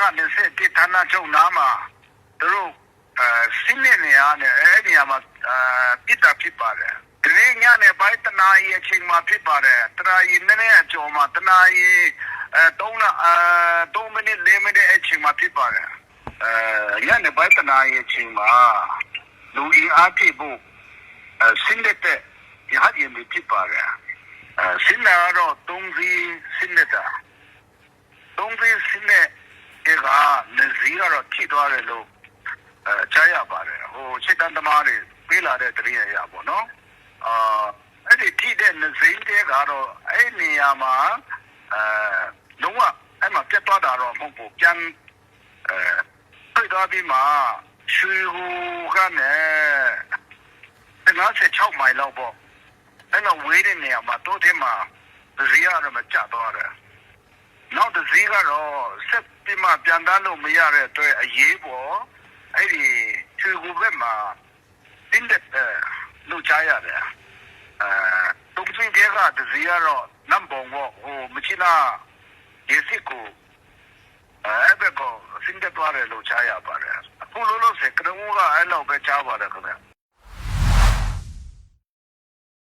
ကနေစစ်တိဌာနချုပ်နားမှာသူတို့အဲစင်းနေနေရတယ်အဲ့ဒီနေရာမှာအဲပြစ်တာဖြစ်ပါတယ်ဒီနေ့ညနေပိုင်းတနာရီအချိန်မှာဖြစ်ပါတယ်တနာရီနည်းနည်းအကျော်မှာတနာရီအဲ3နာအဲ3မိနစ်4မိနစ်အချိန်မှာဖြစ်ပါတယ်အဲညနေပိုင်းတနာရီအချိန်မှာလူအင်အားပြည့်ဖို့အဲစင်းလက်တဲ့ရဟရင်ဖြစ်ပါတယ်အဲစင်းလာတော့3စီးစင်းလက်တာသုံးသိစနဲ့ဒီက နေစီကတော့ထိသွားတယ်လို့အဲကြားရပါတယ်ဟိုစစ်တမ်းသမားတွေပေးလာတဲ့တရေရပါတော့အာအဲ့ဒီထိတဲ့နေစီတဲ့ကတော့အဲ့နေရာမှာအဲလုံးဝအဲ့မှာပြတ်သွားတာတော့မဟုတ်ဘူးပြန်အဲပြေးသွားပြီးမှရွှေဟူကနေ96မိုင်လောက်ပေါ့အဲ့တော့ဝေးတဲ့နေရာမှာတိုးထဲမှာဇီရတော့မကျသွားတယ် နောက်တစ်စီးကတော့ဆက်ပြီးမှပြန်တန်းလို့မရတဲ့အတွက်အရေးပေါ်အဲ့ဒီချူကူဘက်မှာတင်းတဲ့လူချရတယ်အဲတုံးစင်းကတစ်စီးကတော့နံပါတ်1ဟိုမချီနာရေစစ်ကိုအဲ့ဘက်ကစင်းတဲ့သွားတယ်လို့ချရပါတယ်အခုလို့လို့စကရုံးကအဲ့လောက်ပဲချပါတယ်ခင်ဗျ